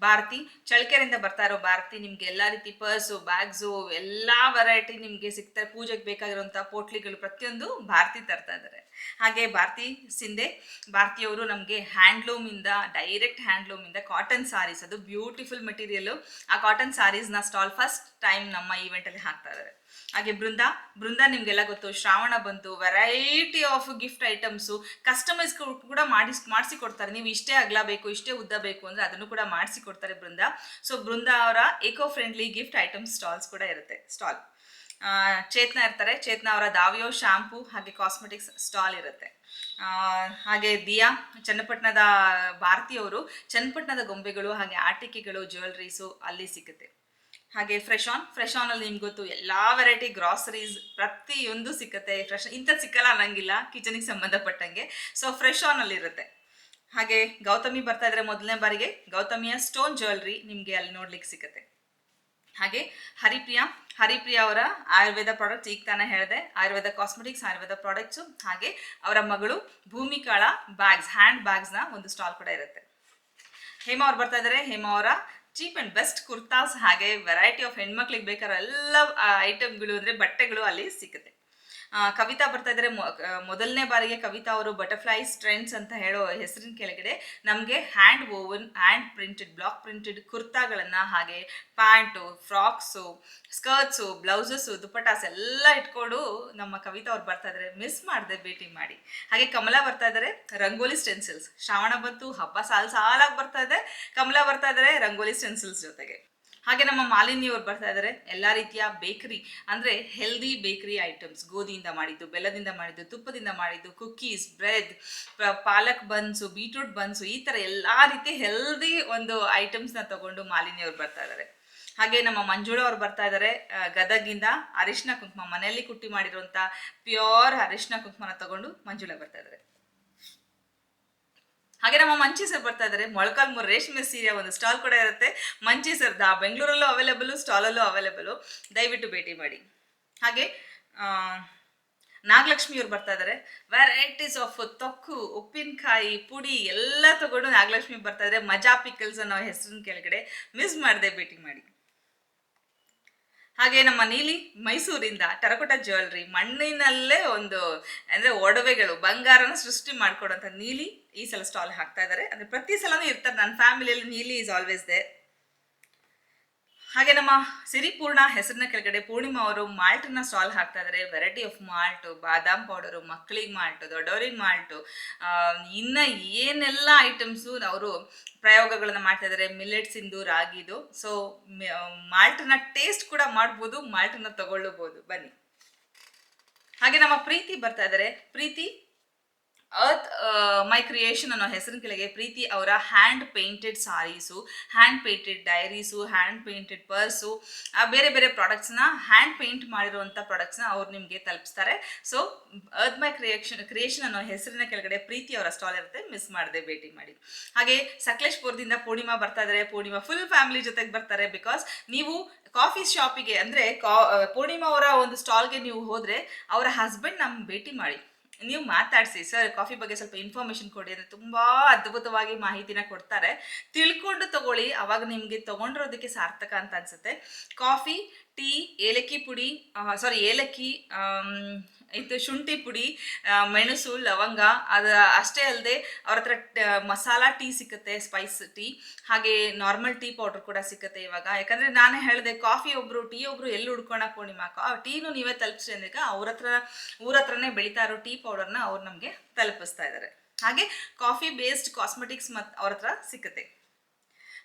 ಭಾರತಿ, ಚಳ್ಕೆರೆಯಿಂದ ಬರ್ತಾ ಇರೋ ಭಾರತಿ, ನಿಮ್ಗೆ ಎಲ್ಲಾ ರೀತಿ ಪರ್ಸು, ಬ್ಯಾಗ್ಸು, ಎಲ್ಲ ವೆರೈಟಿ ನಿಮಗೆ ಸಿಗ್ತಾರೆ ಪೂಜೆಗೆ ಬೇಕಾಗಿರುವಂಥ ಪೋಟ್ಲಿಗಳು ಪ್ರತಿಯೊಂದು ಭಾರತಿ ತರ್ತಾ ಇದ್ದಾರೆ ಹಾಗೆ ಭಾರತಿ ಸಿಂಧೆ, ಭಾರತಿಯವರು ನಮಗೆ ಹ್ಯಾಂಡ್ಲೂಮಿಂದ ಡೈರೆಕ್ಟ್ ಹ್ಯಾಂಡ್ಲೂಮ್ ಇಂದ ಕಾಟನ್ ಸಾರೀಸ್ ಅದು ಬ್ಯೂಟಿಫುಲ್ ಮೆಟೀರಿಯಲ್ ಆ ಕಾಟನ್ ಸಾರೀಸ್ನ ಸ್ಟಾಲ್ ಫಸ್ಟ್ ಟೈಮ್ ನಮ್ಮ ಈವೆಂಟಲ್ಲಿ ಹಾಕ್ತಾ ಇದ್ದಾರೆ ಹಾಗೆ ಬೃಂದ ಬೃಂದ ನಿಮಗೆಲ್ಲ ಗೊತ್ತು, ಶ್ರಾವಣ ಬಂತು variety of gift items customise ಕೂಡ ಮಾಡಿಸ್ ಮಾಡಿಸಿ ಕೊಡ್ತಾರೆ ನೀವು ಇಷ್ಟೇ ಅಗಲ ಬೇಕು ಇಷ್ಟೇ ಉದ್ದ ಬೇಕು ಅಂದರೆ ಅದನ್ನು ಕೂಡ ಮಾಡಿಸಿ ಕೊಡ್ತಾರೆ ಬೃಂದ. ಸೊ ಬೃಂದ ಅವರ ಏಕೋ ಫ್ರೆಂಡ್ಲಿ ಗಿಫ್ಟ್ ಐಟಮ್ ಸ್ಟಾಲ್ಸ್ ಕೂಡ ಇರುತ್ತೆ ಸ್ಟಾಲ್ ಚೇತನ ಇರ್ತಾರೆ, ಚೇತನ ಅವರ ದಾವಿಯೋ ಶಾಂಪೂ ಹಾಗೆ ಕಾಸ್ಮೆಟಿಕ್ಸ್ ಸ್ಟಾಲ್ ಇರುತ್ತೆ. ಹಾಗೆ ದಿಯಾ, ಚನ್ನಪಟ್ಟಣದ ಭಾರತೀಯವರು ಚನ್ನಪಟ್ಟಣದ ಗೊಂಬೆಗಳು ಹಾಗೆ ಆಟಿಕೆಗಳು ಜ್ಯುವೆಲ್ರೀಸು ಅಲ್ಲಿ ಸಿಗುತ್ತೆ. ಹಾಗೆ ಫ್ರೆಶ್ ಆನ್ ಫ್ರೆಶ್ ಆನ್ ಅಲ್ಲಿ ನಿಮ್ಗೆ ಗೊತ್ತು, ಎಲ್ಲ ವೆರೈಟಿ ಗ್ರಾಸರೀಸ್ ಪ್ರತಿಯೊಂದು ಸಿಕ್ಕತ್ತೆ. ಫ್ರೆಶ್ ಇಂಥ ಸಿಕ್ಕಲ್ಲ ಅನ್ನಂಗಿಲ್ಲ ಕಿಚನಿಗೆ ಸಂಬಂಧಪಟ್ಟಂಗೆ. ಸೊ ಫ್ರೆಶ್ ಆನ್ ಅಲ್ಲಿ ಇರುತ್ತೆ. ಹಾಗೆ ಗೌತಮಿ ಬರ್ತಾ ಇದ್ರೆ ಮೊದಲನೇ ಬಾರಿಗೆ ಗೌತಮಿಯ ಸ್ಟೋನ್ ಜ್ಯುವೆಲ್ರಿ ನಿಮಗೆ ಅಲ್ಲಿ ನೋಡ್ಲಿಕ್ಕೆ ಸಿಗುತ್ತೆ ಹಾಗೆ ಹರಿಪ್ರಿಯಾ ಹರಿಪ್ರಿಯಾ ಅವರ ಆಯುರ್ವೇದ ಪ್ರಾಡಕ್ಟ್ಸ್ ಈಗ ತಾನೇ ಹೇಳಿದೆ. ಆಯುರ್ವೇದ ಕಾಸ್ಮೆಟಿಕ್ಸ್ ಆಯುರ್ವೇದ ಪ್ರಾಡಕ್ಟ್ಸು ಹಾಗೆ ಅವರ ಮಗಳು ಭೂಮಿಕಾಳ ಬ್ಯಾಗ್ಸ್ ಹ್ಯಾಂಡ್ ಬ್ಯಾಗ್ಸ್ನ ಒಂದು ಸ್ಟಾಲ್ ಕೂಡ ಇರುತ್ತೆ. ಹೇಮಾ ಅವ್ರು ಬರ್ತಾ ಇದ್ದಾರೆ ಹೇಮಾ ಅವರ ಚೀಪ್ ಆ್ಯಂಡ್ ಬೆಸ್ಟ್ ಕುರ್ತಾಸ್ ಹಾಗೆ ವೆರೈಟಿ ಆಫ್ ಹೆಣ್ಮಕ್ಳಿಗೆ ಬೇಕಾದ ಎಲ್ಲ ಐಟಮ್ಗಳು ಅಂದರೆ ಬಟ್ಟೆಗಳು ಅಲ್ಲಿ ಸಿಗುತ್ತೆ. ಕವಿತಾ ಬರ್ತಾ ಇದ್ದಾರೆ ಮೊದಲನೇ ಬಾರಿಗೆ ಕವಿತಾ ಅವರು ಬಟರ್ಫ್ಲೈಸ್ ಟ್ರೆಂಡ್ಸ್ ಅಂತ ಹೇಳೋ ಹೆಸರಿನ ಕೆಳಗಡೆ ನಮಗೆ hand woven hand printed block printed ಕುರ್ತಾಗಳನ್ನು ಹಾಗೆ pant, frocks, skirts, blouses dupattas ಎಲ್ಲ ಇಟ್ಕೊಂಡು ನಮ್ಮ ಕವಿತಾ ಅವ್ರು ಬರ್ತಾ ಇದ್ದಾರೆ ಮಿಸ್ ಮಾಡದೆ ಭೇಟಿ ಮಾಡಿ. ಹಾಗೆ ಕಮಲ ಬರ್ತಾ ಇದ್ದಾರೆ ರಂಗೋಲಿ ಸ್ಟೆನ್ಸಿಲ್ಸ್ ಶ್ರಾವಣ ಬಂತು, ಹಬ್ಬ ಸಾಲು ಸಾಲಾಗಿ ಬರ್ತಾ ಇದೆ. ಕಮಲ ಬರ್ತಾ ಇದ್ದಾರೆ ರಂಗೋಲಿ ಸ್ಟೆನ್ಸಿಲ್ಸ್ ಜೊತೆಗೆ. ಹಾಗೆ ನಮ್ಮ ಮಾಲಿನಿ ಅವ್ರು ಬರ್ತಾ ಇದ್ದಾರೆ ಎಲ್ಲ ರೀತಿಯ ಬೇಕರಿ, ಅಂದರೆ ಹೆಲ್ದಿ ಬೇಕರಿ ಐಟಮ್ಸ್ ಗೋಧಿಯಿಂದ ಮಾಡಿದ್ದು, ಬೆಲ್ಲದಿಂದ ಮಾಡಿದ್ದು, ತುಪ್ಪದಿಂದ ಮಾಡಿದ್ದು cookies bread palak buns beetroot buns ಈ ಥರ ಎಲ್ಲ ರೀತಿ ಹೆಲ್ದಿ ಒಂದು ಐಟಮ್ಸ್ನ ತಗೊಂಡು ಮಾಲಿನಿ ಅವ್ರು ಬರ್ತಾ ಇದ್ದಾರೆ ಹಾಗೆ ನಮ್ಮ ಮಂಜುಳ ಅವ್ರು ಬರ್ತಾ ಇದ್ದಾರೆ ಗದಗಿಂದ ಅರಿಶಿನ ಕುಂಕುಮ ಮನೆಯಲ್ಲಿ ಕುಟ್ಟಿ ಮಾಡಿರುವಂಥ ಪ್ಯೂರ್ ಅರಿಶಿನ ಕುಂಕುಮನ ತಗೊಂಡು ಮಂಜುಳ ಬರ್ತಾ ಇದ್ದಾರೆ ಹಾಗೆ ನಮ್ಮ ಮಂಚಿ ಸರ್ ಬರ್ತಾ ಇದ್ದಾರೆ ಮೊಳಕಾಲ್ಮೂರು ರೇಷ್ಮೆ ಸೀರೆ ಒಂದು ಸ್ಟಾಲ್ ಕೂಡ ಇರುತ್ತೆ. ಮಂಚಿ ಸರ್ ದಾ ಬೆಂಗಳೂರಲ್ಲೂ ಅವೈಲೇಬಲು ಸ್ಟಾಲಲ್ಲೂ ಅವೈಲೇಬಲು ದಯವಿಟ್ಟು ಭೇಟಿ ಮಾಡಿ. ಹಾಗೆ ನಾಗಲಕ್ಷ್ಮಿಯವ್ರು ಬರ್ತಾ ಇದ್ದಾರೆ ವೆರೈಟೀಸ್ ಆಫ್ ತೊಕ್ಕು, ಉಪ್ಪಿನಕಾಯಿ, ಪುಡಿ ಎಲ್ಲ ತಗೊಂಡು ನಾಗಲಕ್ಷ್ಮಿ ಬರ್ತಾ ಇದ್ದಾರೆ ಮಜಾ ಪಿಕಲ್ಸ್ ಅನ್ನೋ ಹೆಸರಿನ ಕೆಳಗಡೆ. ಮಿಸ್ ಮಾಡದೆ ಭೇಟಿ ಮಾಡಿ. ಹಾಗೆ ನಮ್ಮ ನೀಲಿ ಮೈಸೂರಿಂದ ಟರಕೋಟ ಜ್ಯುವೆಲ್ರಿ ಮಣ್ಣಿನಲ್ಲೇ ಒಂದು, ಅಂದರೆ ಒಡವೆಗಳು, ಬಂಗಾರನ ಸೃಷ್ಟಿ ಮಾಡ್ಕೊಡೋಂಥ ನೀಲಿ ಈ ಸಲ ಸ್ಟಾಲ್ ಹಾಕ್ತಾ ಇದ್ದಾರೆ ಅಂದರೆ ಪ್ರತಿ ಸಲನೂ ಇರ್ತಾರೆ. ನನ್ನ ಫ್ಯಾಮಿಲಿಯಲ್ಲಿ ನೀಲಿ ಈಸ್ ಆಲ್ವೇಸ್ ದೇ ಹಾಗೆ ನಮ್ಮ ಸಿರಿಪೂರ್ಣ ಹೆಸರಿನ ಕೆಳಗಡೆ ಪೂರ್ಣಿಮಾ ಅವರು ಮಾಲ್ಟನ್ನ ಸ್ಟಾಲ್ ಹಾಕ್ತಾ ಇದ್ದಾರೆ ವೆರೈಟಿ ಆಫ್ ಮಾಲ್ಟು ಬಾದಾಮ್ ಪೌಡರು ಮಕ್ಕಳಿಗೆ ಮಾಲ್ಟು ದೊಡ್ಡವ್ರಿಗೆ ಮಾಲ್ಟು ಇನ್ನು ಏನೆಲ್ಲ ಐಟಮ್ಸು ಅವರು ಪ್ರಯೋಗಗಳನ್ನ ಮಾಡ್ತಾ ಇದ್ದಾರೆ ಮಿಲೆಟ್ಸಿಂದು ರಾಗಿದು. ಸೊ ಮಾಲ್ಟನ್ನ ಟೇಸ್ಟ್ ಕೂಡ ಮಾಡ್ಬೋದು ಮಾಲ್ಟನ್ನ ತಗೊಳ್ಳಬಹುದು ಬನ್ನಿ. ಹಾಗೆ ನಮ್ಮ ಪ್ರೀತಿ ಬರ್ತಾ ಇದ್ದಾರೆ ಪ್ರೀತಿ ಅರ್ತ್ ಮೈ ಕ್ರಿಯೇಷನ್ ಅನ್ನೋ ಹೆಸರಿನ ಕೆಳಗೆ ಪ್ರೀತಿ ಅವರ hand painted sarees hand painted diaries hand painted purse ಬೇರೆ ಬೇರೆ ಪ್ರಾಡಕ್ಟ್ಸ್ನ ಹ್ಯಾಂಡ್ ಪೇಂಟ್ ಮಾಡಿರುವಂಥ ಪ್ರಾಡಕ್ಟ್ಸ್ನ ಅವ್ರು ನಿಮಗೆ ತಲುಪಿಸ್ತಾರೆ. So Earth My Creation Creation ಅನ್ನೋ ಹೆಸರಿನ ಕೆಳಗಡೆ ಪ್ರೀತಿ ಅವರ ಸ್ಟಾಲ್ ಇರುತ್ತೆ. ಮಿಸ್ ಮಾಡದೆ ಭೇಟಿ ಮಾಡಿ. ಹಾಗೆ ಸಕಲೇಶ್ಪುರದಿಂದ ಪೂರ್ಣಿಮಾ ಬರ್ತಾ ಇದ್ದಾರೆ ಪೂರ್ಣಿಮಾ ಫುಲ್ ಫ್ಯಾಮಿಲಿ ಜೊತೆಗೆ ಬರ್ತಾರೆ ಬಿಕಾಸ್ ನೀವು ಕಾಫಿ ಶಾಪಿಗೆ ಅಂದರೆ ಕಾ, ಪೂರ್ಣಿಮಾ ಅವರ ಒಂದು ಸ್ಟಾಲ್ಗೆ ನೀವು ಹೋದರೆ ಅವರ ಹಸ್ಬೆಂಡ್ ನಮ್ಮ ಭೇಟಿ ಮಾಡಿ. ನೀವು ಮಾತಾಡಿಸಿ. ಸರ್, ಕಾಫಿ ಬಗ್ಗೆ ಸ್ವಲ್ಪ ಇನ್ಫಾರ್ಮೇಶನ್ ಕೊಡಿ ಅಂದರೆ ತುಂಬ ಅದ್ಭುತವಾಗಿ ಮಾಹಿತಿನ ಕೊಡ್ತಾರೆ. ತಿಳ್ಕೊಂಡು ತಗೊಳ್ಳಿ. ಅವಾಗ ನಿಮಗೆ ತೊಗೊಂಡಿರೋದಕ್ಕೆ ಸಾರ್ಥಕ ಅಂತ ಅನಿಸುತ್ತೆ. ಕಾಫಿ, ಟೀ, ಏಲಕ್ಕಿ ಪುಡಿ ಸಾರಿ ಏಲಕ್ಕಿ ಇದು ಶುಂಠಿ ಪುಡಿ ಆ, ಮೆಣಸು ಲವಂಗ ಅದು ಅಷ್ಟೇ ಅಲ್ಲದೆ ಅವ್ರ ಹತ್ರ ಮಸಾಲ ಟೀ ಸಿಕ್ಕತ್ತೆ ಸ್ಪೈಸ್ ಟೀ. ಹಾಗೆ ನಾರ್ಮಲ್ ಟೀ ಪೌಡರ್ ಕೂಡ ಸಿಕ್ಕತ್ತೆ ಇವಾಗ. ಯಾಕಂದರೆ ನಾನೇ ಹೇಳಿದೆ ಕಾಫಿ ಒಬ್ಬರು ಟೀ ಒಬ್ಬರು ಎಲ್ಲಿ ಹುಡ್ಕೋಣ ಪೂರ್ಣಿಮಾ ಕಾ ಟೀನು ನೀವೇ ತಲುಪಿಸಿ ಅಂದಾಗ ಅವ್ರ ಹತ್ರ ಊರ ಹತ್ರನೇ ಬೆಳೀತಾ ಇರೋ ಟೀ ಪೌಡರ್ನ ಅವ್ರು ನಮಗೆ ತಲುಪಿಸ್ತಾ ಇದ್ದಾರೆ ಹಾಗೆ ಕಾಫಿ ಬೇಸ್ಡ್ ಕಾಸ್ಮೆಟಿಕ್ಸ್ ಮತ್ತು ಅವ್ರ ಹತ್ರ ಸಿಕ್ಕತ್ತೆ.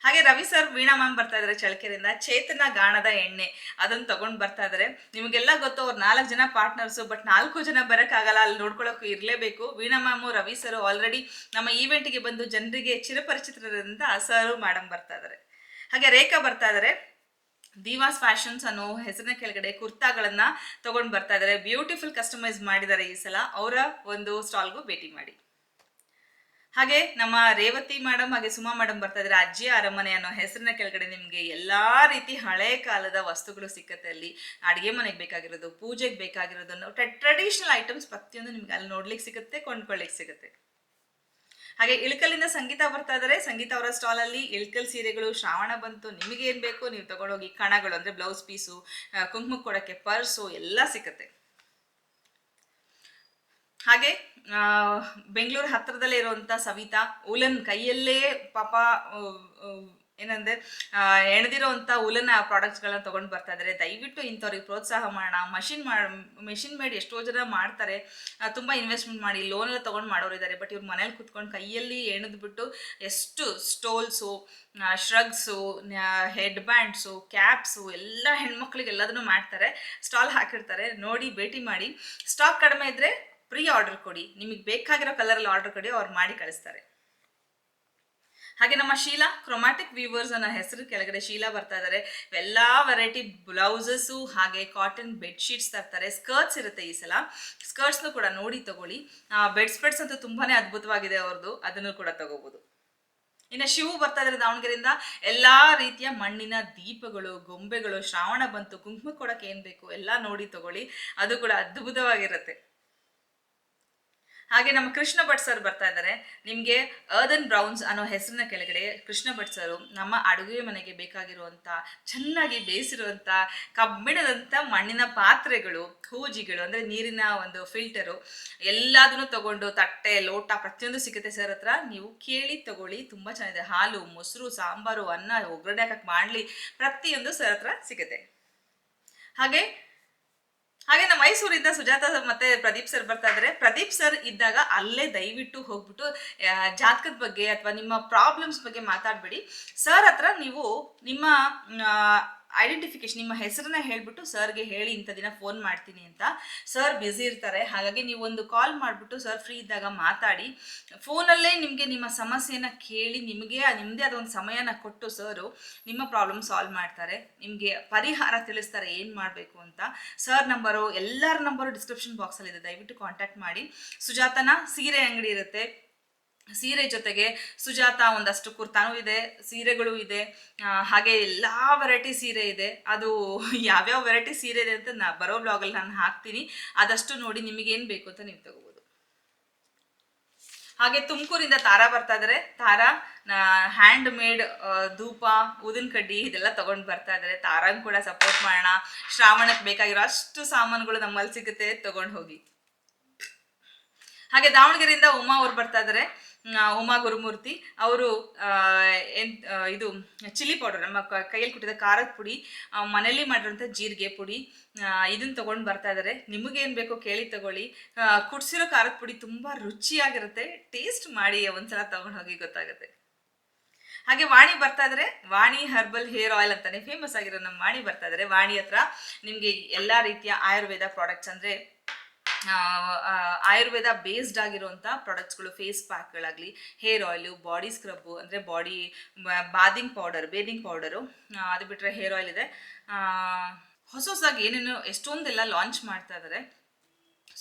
ಹಾಗೆ ರವಿ ಸರ್ ವೀಣಾ ಮ್ಯಾಮ್ ಬರ್ತಾ ಇದ್ದಾರೆ ಚಳಕೆರೆಯಿಂದ ಚೇತನ ಗಾಣದ ಎಣ್ಣೆ, ಅದನ್ನು ತಗೊಂಡು ಬರ್ತಾ ಇದ್ದಾರೆ ನಿಮಗೆಲ್ಲ ಗೊತ್ತು, ಅವ್ರು ನಾಲ್ಕು ಜನ ಪಾರ್ಟ್ನರ್ಸು ಬಟ್ ನಾಲ್ಕು ಜನ ಬರೋಕ್ಕಾಗಲ್ಲ, ಅಲ್ಲಿ ನೋಡ್ಕೊಳ್ಳೋಕೆ ಇರಲೇಬೇಕು. Veena ma'am Ravi sir already ನಮ್ಮ ಈವೆಂಟ್ಗೆ ಬಂದು ಜನರಿಗೆ ಚಿರಪರಿಚಿತರಿಂದ ಸರು ಮೇಡಮ್ ಬರ್ತಾ ಇದ್ದಾರೆ ಹಾಗೆ ರೇಖಾ ಬರ್ತಾ ಇದ್ದಾರೆ ದಿವಾಸ್ ಫ್ಯಾಷನ್ಸ್ ಅನ್ನೋ ಹೆಸರಿನ ಕೆಳಗಡೆ ಕುರ್ತಾಗಳನ್ನ ತಗೊಂಡು ಬರ್ತಾ ಇದ್ದಾರೆ ಬ್ಯೂಟಿಫುಲ್ ಕಸ್ಟಮೈಸ್ ಮಾಡಿದ್ದಾರೆ ಈ ಸಲ. ಅವರ ಒಂದು ಸ್ಟಾಲ್ಗೂ ಭೇಟಿ ಮಾಡಿ. ಹಾಗೆ ನಮ್ಮ ರೇವತಿ ಮೇಡಮ್ ಹಾಗೆ ಸುಮಾ ಮೇಡಮ್ ಬರ್ತಾ ಇದ್ದಾರೆ ಅಜ್ಜಿ ಅರಮನೆ ಅನ್ನೋ ಹೆಸರಿನ ಕೆಳಗಡೆ ನಿಮಗೆ ಎಲ್ಲಾ ರೀತಿ ಹಳೆ ಕಾಲದ ವಸ್ತುಗಳು ಸಿಕ್ಕತ್ತೆ ಅಲ್ಲಿ. ಅಡುಗೆ ಮನೆಗೆ ಬೇಕಾಗಿರೋದು, ಪೂಜೆಗೆ ಬೇಕಾಗಿರೋದು ಟ್ರೆಡಿಷನಲ್ ಐಟಮ್ಸ್ ಪ್ರತಿಯೊಂದು ನಿಮ್ಗೆ ಅಲ್ಲಿ ನೋಡ್ಲಿಕ್ಕೆ ಸಿಗುತ್ತೆ ಕೊಂಡ್ಕೊಳ್ಳಿಕ್ಕೆ ಸಿಗುತ್ತೆ ಹಾಗೆ ಇಳಕಲ್ಲಿಂದ ಸಂಗೀತ ಬರ್ತಾ ಇದ್ದಾರೆ ಸಂಗೀತ ಅವರ ಸ್ಟಾಲ್ ಅಲ್ಲಿ ಇಳ್ಕಲ್ ಸೀರೆಗಳು, ಶ್ರಾವಣ ಬಂತು ನಿಮಗೆ ಏನ್ ಬೇಕು? ನೀವು ತಗೊಂಡೋಗಿ ಕಣಗಳು ಅಂದ್ರೆ ಬ್ಲೌಸ್ ಪೀಸು ಕುಂಕುಮಕ್ಕೆ ಕೊಡಕ್ಕೆ ಪರ್ಸು ಎಲ್ಲ ಸಿಕ್ಕತ್ತೆ. ಹಾಗೆ ಬೆಂಗಳೂರು ಹತ್ತಿರದಲ್ಲೇ ಇರುವಂಥ ಸವಿತಾ ಉಲನ್ ಕೈಯಲ್ಲೇ ಪಾಪ ಏನಂದ್ರೆ ಎಣದಿರೋಂಥ ಉಲನ್ ಪ್ರಾಡಕ್ಟ್ಸ್ಗಳನ್ನ ತೊಗೊಂಡು ಬರ್ತಾ ಇದ್ದಾರೆ ದಯವಿಟ್ಟು ಇಂಥವ್ರಿಗೆ ಪ್ರೋತ್ಸಾಹ ಮಾಡೋಣ. ಮಷಿನ್ ಮಾಡಿ ಮೆಷಿನ್ ಮೇಡ್ ಎಷ್ಟೋ ಜನ ಮಾಡ್ತಾರೆ. ತುಂಬ ಇನ್ವೆಸ್ಟ್ಮೆಂಟ್ ಮಾಡಿ ಲೋನ್ ಎಲ್ಲ ತೊಗೊಂಡು ಮಾಡೋರು ಇದ್ದಾರೆ ಬಟ್ ಇವ್ರು ಮನೇಲಿ ಕುತ್ಕೊಂಡು ಕೈಯಲ್ಲಿ ಎಣದ್ಬಿಟ್ಟು ಎಷ್ಟು stoles shrugs head bands caps ಎಲ್ಲ ಹೆಣ್ಮಕ್ಳಿಗೆ ಎಲ್ಲದನ್ನು ಮಾಡ್ತಾರೆ. ಸ್ಟಾಲ್ ಹಾಕಿರ್ತಾರೆ. ನೋಡಿ, ಭೇಟಿ ಮಾಡಿ. ಸ್ಟಾಕ್ ಕಡಿಮೆ ಇದ್ದರೆ ಪ್ರೀ ಆರ್ಡರ್ ಕೊಡಿ. ನಿಮಗೆ ಬೇಕಾಗಿರೋ ಕಲರಲ್ಲಿ ಆರ್ಡರ್ ಕೊಡಿ, ಅವ್ರು ಮಾಡಿ ಕಳಿಸ್ತಾರೆ. ಹಾಗೆ ನಮ್ಮ ಶೀಲಾ ಕ್ರೊಮ್ಯಾಟಿಕ್ ವೀವರ್ಸ್ ಅನ್ನೋ ಹೆಸರು ಕೆಳಗಡೆ ಶೀಲಾ ಬರ್ತಾ ಇದ್ದಾರೆ ಎಲ್ಲ ವೆರೈಟಿ ಬ್ಲೌಸಸ್ಸು ಹಾಗೆ ಕಾಟನ್ ಬೆಡ್ಶೀಟ್ಸ್ ತರ್ತಾರೆ. ಸ್ಕರ್ಟ್ಸ್ ಇರುತ್ತೆ ಈ ಸಲ. ಸ್ಕರ್ಟ್ಸ್ನು ಕೂಡ ನೋಡಿ ತಗೊಳ್ಳಿ. ಬೆಡ್ ಸ್ಪ್ರೆಡ್ಸ್ ಅಂತೂ ತುಂಬಾನೇ ಅದ್ಭುತವಾಗಿದೆ ಅವ್ರದ್ದು ಅದನ್ನು ಕೂಡ ತಗೋಬಹುದು ಇನ್ನು ಶಿವು ಬರ್ತಾ ಇದ್ದಾರೆ ದಾವಣಗೆರೆಯಿಂದ. ಎಲ್ಲಾ ರೀತಿಯ ಮಣ್ಣಿನ ದೀಪಗಳು, ಗೊಂಬೆಗಳು, ಶ್ರಾವಣ ಬಂತು, ಕುಂಕುಮ ಕೊಡಕ್ಕೆ ಏನು ಬೇಕು ಎಲ್ಲ ನೋಡಿ ತಗೊಳ್ಳಿ. ಅದು ಕೂಡ ಅದ್ಭುತವಾಗಿರುತ್ತೆ. ಹಾಗೆ ನಮ್ಮ ಕೃಷ್ಣ ಭಟ್ ಸರ್ ಬರ್ತಾ ಇದ್ದಾರೆ. ನಿಮಗೆ ಅರ್ದನ್ ಬ್ರೌನ್ಸ್ ಅನ್ನೋ ಹೆಸರಿನ ಕೆಳಗಡೆ ಕೃಷ್ಣ ಭಟ್ ಸರ್ ನಮ್ಮ ಅಡುಗೆ ಮನೆಗೆ ಬೇಕಾಗಿರುವಂಥ ಚೆನ್ನಾಗಿ ಬೇಯಿಸಿರುವಂಥ ಕಬ್ಬಿಣದಂಥ ಮಣ್ಣಿನ ಪಾತ್ರೆಗಳು, ಹೂಜಿಗಳು ಅಂದರೆ ನೀರಿನ ಒಂದು ಫಿಲ್ಟರು ಎಲ್ಲದನ್ನು ತಗೊಂಡು ತಟ್ಟೆ, ಲೋಟ ಪ್ರತಿಯೊಂದು ಸಿಗುತ್ತೆ ಸರ್ ಹತ್ರ. ನೀವು ಕೇಳಿ ತಗೊಳ್ಳಿ, ತುಂಬ ಚೆನ್ನಾಗಿದೆ. ಹಾಲು, ಮೊಸರು, ಸಾಂಬಾರು, ಅನ್ನ, ಒಗ್ಗರಣೆ ಹಾಕಕ್ಕೆ ಮಾಡಲಿ ಪ್ರತಿಯೊಂದು ಸರ್ ಹತ್ರ ಸಿಗುತ್ತೆ. ಹಾಗೆ ಹಾಗೆ ನಮ್ಮ ಮೈಸೂರಿಂದ ಸುಜಾತ ಮತ್ತೆ ಪ್ರದೀಪ್ ಸರ್ ಬರ್ತಾ ಇದ್ದಾರೆ ಪ್ರದೀಪ್ ಸರ್ ಇದ್ದಾಗ ಅಲ್ಲೇ ದಯವಿಟ್ಟು ಹೋಗ್ಬಿಟ್ಟು ಜಾತಕದ ಬಗ್ಗೆ ಅಥವಾ ನಿಮ್ಮ ಪ್ರಾಬ್ಲಮ್ಸ್ ಬಗ್ಗೆ ಮಾತಾಡಬೇಡಿ. ಸರ್ ಹತ್ರ ನೀವು ನಿಮ್ಮ ಐಡೆಂಟಿಫಿಕೇಶನ್ ನಿಮ್ಮ ಹೆಸರನ್ನ ಹೇಳ್ಬಿಟ್ಟು ಸರ್ಗೆ ಹೇಳಿ ಇಂಥ ದಿನ ಫೋನ್ ಮಾಡ್ತೀನಿ ಅಂತ. ಸರ್ ಬ್ಯುಸಿ ಇರ್ತಾರೆ. ಹಾಗಾಗಿ ನೀವು ಒಂದು ಕಾಲ್ ಮಾಡಿಬಿಟ್ಟು ಸರ್ ಫ್ರೀ ಇದ್ದಾಗ ಮಾತಾಡಿ. ಫೋನಲ್ಲೇ ನಿಮಗೆ ನಿಮ್ಮ ಸಮಸ್ಯೆನ ಕೇಳಿ ನಿಮಗೆ ನಿಮ್ಮದೇ ಅದೊಂದು ಸಮಯನ ಕೊಟ್ಟು ಸರು ನಿಮ್ಮ ಪ್ರಾಬ್ಲಮ್ ಸಾಲ್ವ್ ಮಾಡ್ತಾರೆ. ನಿಮಗೆ ಪರಿಹಾರ ತಿಳಿಸ್ತಾರೆ ಏನು ಮಾಡಬೇಕು ಅಂತ. ಸರ್ ನಂಬರು ಎಲ್ಲರ ನಂಬರು ಡಿಸ್ಕ್ರಿಪ್ಷನ್ ಬಾಕ್ಸಲ್ಲಿದೆ ದಯವಿಟ್ಟು ಕಾಂಟ್ಯಾಕ್ಟ್ ಮಾಡಿ. ಸುಜಾತನ ಸೀರೆ ಅಂಗಡಿ ಇರುತ್ತೆ. ಸೀರೆ ಜೊತೆಗೆ ಸುಜಾತ ಒಂದಷ್ಟು ಕುರ್ತಾನೂ ಇದೆ, ಸೀರೆಗಳು ಇದೆ. ಹಾಗೆ ಎಲ್ಲ ವೆರೈಟಿ ಸೀರೆ ಇದೆ. ಅದು ಯಾವ್ಯಾವ ವೆರೈಟಿ ಸೀರೆ ಇದೆ ಅಂತ ನಾ ಬರೋ ಬ್ಲಾಗಲ್ಲಿ ನಾನು ಹಾಕ್ತೀನಿ. ಅದಷ್ಟು ನೋಡಿ ನಿಮಗೇನು ಬೇಕು ಅಂತ ನೀವು ತಗೋಬೋದು. ಹಾಗೆ ತುಮಕೂರಿಂದ ತಾರಾ ಬರ್ತಾ ಇದ್ದಾರೆ ತಾರಾ ಹ್ಯಾಂಡ್ ಮೇಡ್ ಧೂಪ, ಊದಿನ ಕಡ್ಡಿ ಇದೆಲ್ಲ ತಗೊಂಡು ಬರ್ತಾ ಇದ್ದಾರೆ ತಾರಂಗ್ ಕೂಡ ಸಪೋರ್ಟ್ ಮಾಡೋಣ. ಶ್ರಾವಣಕ್ಕೆ ಬೇಕಾಗಿರೋ ಅಷ್ಟು ಸಾಮಾನುಗಳು ನಮ್ಮಲ್ಲಿ ಸಿಗುತ್ತೆ. ತಗೊಂಡು ಹೋಗಿ. ಹಾಗೆ ದಾವಣಗೆರೆಯಿಂದ ಉಮಾ ಅವ್ರು ಬರ್ತಾ ಇದ್ದಾರೆ ಉಮಾ ಗುರುಮೂರ್ತಿ, ಅವರು ಇದು, ಚಿಲ್ಲಿ ಪೌಡರ್, ನಮ್ಮ ಕೈಯಲ್ಲಿ ಕುಟ್ಟಿದ ಖಾರದ ಪುಡಿ ಮನೆಯಲ್ಲಿ ಮಾಡಿರೋಂಥ ಜೀರಿಗೆ ಪುಡಿ ಇದನ್ನ ತೊಗೊಂಡು ಬರ್ತಾ ಇದ್ದಾರೆ ನಿಮಗೇನು ಬೇಕೋ ಕೇಳಿ ತಗೊಳ್ಳಿ. ಕುಡಿಸಿರೋ ಖಾರದ ಪುಡಿ ತುಂಬ ರುಚಿಯಾಗಿರುತ್ತೆ. ಟೇಸ್ಟ್ ಮಾಡಿ ಒಂದ್ಸಲ ತಗೊಂಡು ಹೋಗಿ ಗೊತ್ತಾಗುತ್ತೆ. ಹಾಗೆ ವಾಣಿ ಬರ್ತಾ ಇದ್ರೆ. ವಾಣಿ ಹರ್ಬಲ್ ಹೇರ್ ಆಯಿಲ್ ಅಂತಾನೆ ಫೇಮಸ್ ಆಗಿರೋ ನಮ್ಮ ವಾಣಿ ಬರ್ತಾ ಇದ್ದಾರೆ ವಾಣಿ ಹತ್ರ ನಿಮಗೆ ಎಲ್ಲ ರೀತಿಯ ಆಯುರ್ವೇದ ಪ್ರಾಡಕ್ಟ್ಸ್ ಅಂದರೆ ಆಯುರ್ವೇದ ಬೇಸ್ಡ್ ಆಗಿರುವಂಥ ಪ್ರಾಡಕ್ಟ್ಸ್ಗಳು ಫೇಸ್ ಪ್ಯಾಕ್ಗಳಾಗಲಿ ಹೇರ್ ಆಯಿಲು ಬಾಡಿ ಸ್ಕ್ರಬ್ಬು ಅಂದರೆ body bathing powder bathing powder ಅದು ಬಿಟ್ಟರೆ ಹೇರ್ ಆಯಿಲ್ ಇದೆ. ಹೊಸ ಹೊಸದಾಗಿ ಏನೇನು ಎಷ್ಟೊಂದೆಲ್ಲ ಲಾಂಚ್ ಮಾಡ್ತಾ ಇದ್ದಾರೆ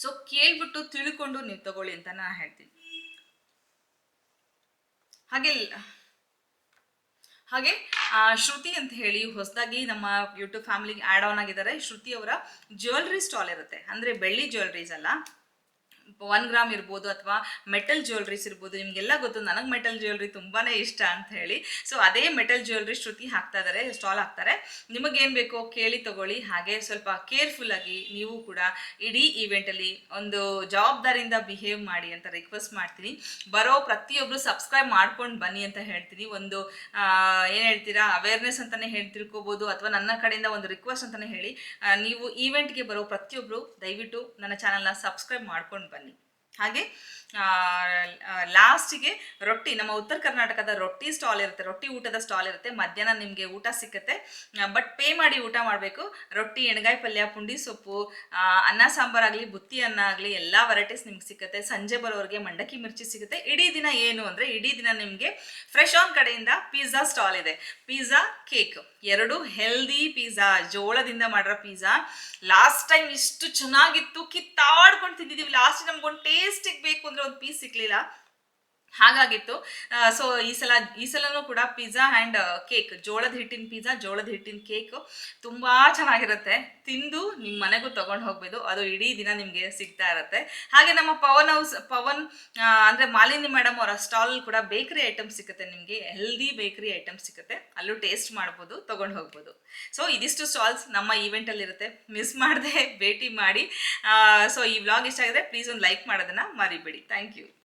ಸೊ ಕೇಳ್ಬಿಟ್ಟು ತಿಳ್ಕೊಂಡು ನೀವು ತಗೊಳ್ಳಿ ಅಂತ ನಾನು ಹೇಳ್ತೀನಿ. ಹಾಗೆ ಹಾಗೆ ಶ್ರುತಿ ಅಂತ ಹೇಳಿ ಹೊಸದಾಗಿ ನಮ್ಮ ಯೂಟ್ಯೂಬ್ ಫ್ಯಾಮಿಲಿಗೆ ಆ್ಯಡ್ ಆನ್ ಆಗಿದ್ದಾರೆ. ಶ್ರುತಿ ಅವರ ಜ್ಯುವೆಲ್ರಿ ಸ್ಟಾಲ್ ಇರುತ್ತೆ. ಅಂದರೆ ಬೆಳ್ಳಿ ಜ್ಯುವೆಲ್ರೀಸ್ ಅಲ್ಲ. ಒನ್ ಗ್ರಾಮ್ ಇರ್ಬೋದು ಅಥವಾ ಮೆಟಲ್ ಜ್ಯುವೆಲ್ರೀಸ್ ಇರ್ಬೋದು, ನಿಮಗೆಲ್ಲ ಗೊತ್ತು, ನನಗೆ ಮೆಟಲ್ ಜ್ಯುವೆಲ್ರಿ ತುಂಬಾ ಇಷ್ಟ ಅಂತ ಹೇಳಿ. ಸೊ ಅದೇ ಮೆಟಲ್ ಜ್ಯುವೆಲ್ರಿ ಶ್ರುತಿ ಹಾಕ್ತಾ ಇದ್ದಾರೆ ಸ್ಟಾಲ್ ಹಾಕ್ತಾರೆ. ನಿಮಗೇನು ಬೇಕೋ ಕೇಳಿ ತಗೊಳ್ಳಿ. ಹಾಗೆ ಸ್ವಲ್ಪ ಕೇರ್ಫುಲ್ ಆಗಿ ನೀವು ಕೂಡ ಇಡೀ ಈವೆಂಟಲ್ಲಿ ಒಂದು ಜವಾಬ್ದಾರಿಯಿಂದ ಬಿಹೇವ್ ಮಾಡಿ ಅಂತ ರಿಕ್ವೆಸ್ಟ್ ಮಾಡ್ತೀನಿ. ಬರೋ ಪ್ರತಿಯೊಬ್ಬರು ಸಬ್ಸ್ಕ್ರೈಬ್ ಮಾಡ್ಕೊಂಡು ಬನ್ನಿ ಅಂತ ಹೇಳ್ತೀನಿ. ಒಂದು ಏನು ಹೇಳ್ತೀರಾ ಅವೇರ್ನೆಸ್ ಅಂತಲೇ ಹೇಳಿ ತಿಳ್ಕೊಬೋದು ಅಥವಾ ನನ್ನ ಕಡೆಯಿಂದ ಒಂದು ರಿಕ್ವೆಸ್ಟ್ ಅಂತಲೇ ಹೇಳಿ. ನೀವು ಈವೆಂಟ್ಗೆ ಬರೋ ಪ್ರತಿಯೊಬ್ಬರು ದಯವಿಟ್ಟು ನನ್ನ ಚಾನಲ್ನ ಸಬ್ಸ್ಕ್ರೈಬ್ ಮಾಡ್ಕೊಂಡು ಬನ್ನಿ. ಹಾಗೆ ಲಾಸ್ಟಿಗೆ ರೊಟ್ಟಿ, ನಮ್ಮ ಉತ್ತರ ಕರ್ನಾಟಕದ ರೊಟ್ಟಿ ಸ್ಟಾಲ್ ಇರುತ್ತೆ. ರೊಟ್ಟಿ ಊಟದ ಸ್ಟಾಲ್ ಇರುತ್ತೆ. ಮಧ್ಯಾಹ್ನ ನಿಮಗೆ ಊಟ ಸಿಕ್ಕತ್ತೆ. ಬಟ್ ಪೇ ಮಾಡಿ ಊಟ ಮಾಡಬೇಕು. ರೊಟ್ಟಿ, ಎಣ್ಗಾಯಿ ಪಲ್ಯ, ಪುಂಡಿ ಸೊಪ್ಪು ಅನ್ನ ಸಾಂಬಾರಾಗಲಿ ಬುತ್ತಿ ಅನ್ನ ಆಗಲಿ, ಎಲ್ಲ ವೆರೈಟೀಸ್ ನಿಮ್ಗೆ ಸಿಗುತ್ತೆ ಸಂಜೆ ಬರೋರಿಗೆ ಮಂಡಕ್ಕಿ ಮಿರ್ಚಿ ಸಿಗುತ್ತೆ ಇಡೀ ದಿನ ಏನು ಅಂದರೆ, ಇಡೀ ದಿನ ನಿಮಗೆ ಫ್ರೆಶ್ ಆನ್ ಕಡೆಯಿಂದ ಪಿಜ್ಜಾ ಸ್ಟಾಲ್ ಇದೆ. ಪಿಜ್ಜಾ ಕೇಕ್ ಎರಡು ಹೆಲ್ದಿ ಪಿಜ್ಜಾ ಜೋಳದಿಂದ ಮಾಡಿರೋ ಪಿಜ್ಜಾ ಲಾಸ್ಟ್ ಟೈಮ್ ಇಷ್ಟು ಚೆನ್ನಾಗಿತ್ತು. ಕಿತ್ತಾಡ್ಕೊಂಡು ತಿಂದಿದ್ದೀವಿ ಲಾಸ್ಟ್ ನಮ್ಗೊಂದು ಟೇಸ್ಟಿಗೆ ಬೇಕು ಅಂದರೆ ಒಂದು ಪೀಸ್ ಸಿಕ್ಲಿಲ್ಲ ಹಾಗಾಗಿತ್ತು. ಸೊ ಈ ಸಲ, ಈ ಸಲನೂ ಕೂಡ ಪಿಜ್ಜಾ ಆ್ಯಂಡ್ ಕೇಕ್ ಜೋಳದ ಹಿಟ್ಟಿನ ಪಿಜ್ಜಾ ಜೋಳದ ಹಿಟ್ಟಿನ ಕೇಕ್ ತುಂಬ ಚೆನ್ನಾಗಿರುತ್ತೆ. ತಿಂದು ನಿಮ್ಮ ಮನೆಗೂ ತೊಗೊಂಡು ಹೋಗ್ಬೋದು ಅದು ಇಡೀ ದಿನ ನಿಮಗೆ ಸಿಗ್ತಾ ಇರುತ್ತೆ. ಹಾಗೆ ನಮ್ಮ ಪವನ್ ಹೌಸ್, ಪವನ್ ಅಂದರೆ ಮಾಲಿನಿ ಮೇಡಮ್ ಅವರ ಸ್ಟಾಲ್ ಕೂಡ ಬೇಕರಿ ಐಟಮ್ ಸಿಗುತ್ತೆ ನಿಮಗೆ. ಹೆಲ್ದಿ ಬೇಕರಿ ಐಟಮ್ ಸಿಗುತ್ತೆ ಅಲ್ಲೂ ಟೇಸ್ಟ್ ಮಾಡ್ಬೋದು, ತೊಗೊಂಡು ಹೋಗ್ಬೋದು. ಸೊ ಇದಿಷ್ಟು ಸ್ಟಾಲ್ಸ್ ನಮ್ಮ ಇರುತ್ತೆ. ಮಿಸ್ ಮಾಡದೆ, ಭೇಟಿ ಮಾಡಿ. ಸೊ ಈ ವ್ಲಾಗ್ ಇಷ್ಟ ಆಗಿದ್ರೆ ಪ್ಲೀಸ್ ಒಂದು ಲೈಕ್ ಮಾಡೋದನ್ನು ಮರಿಬೇಡಿ. Thank you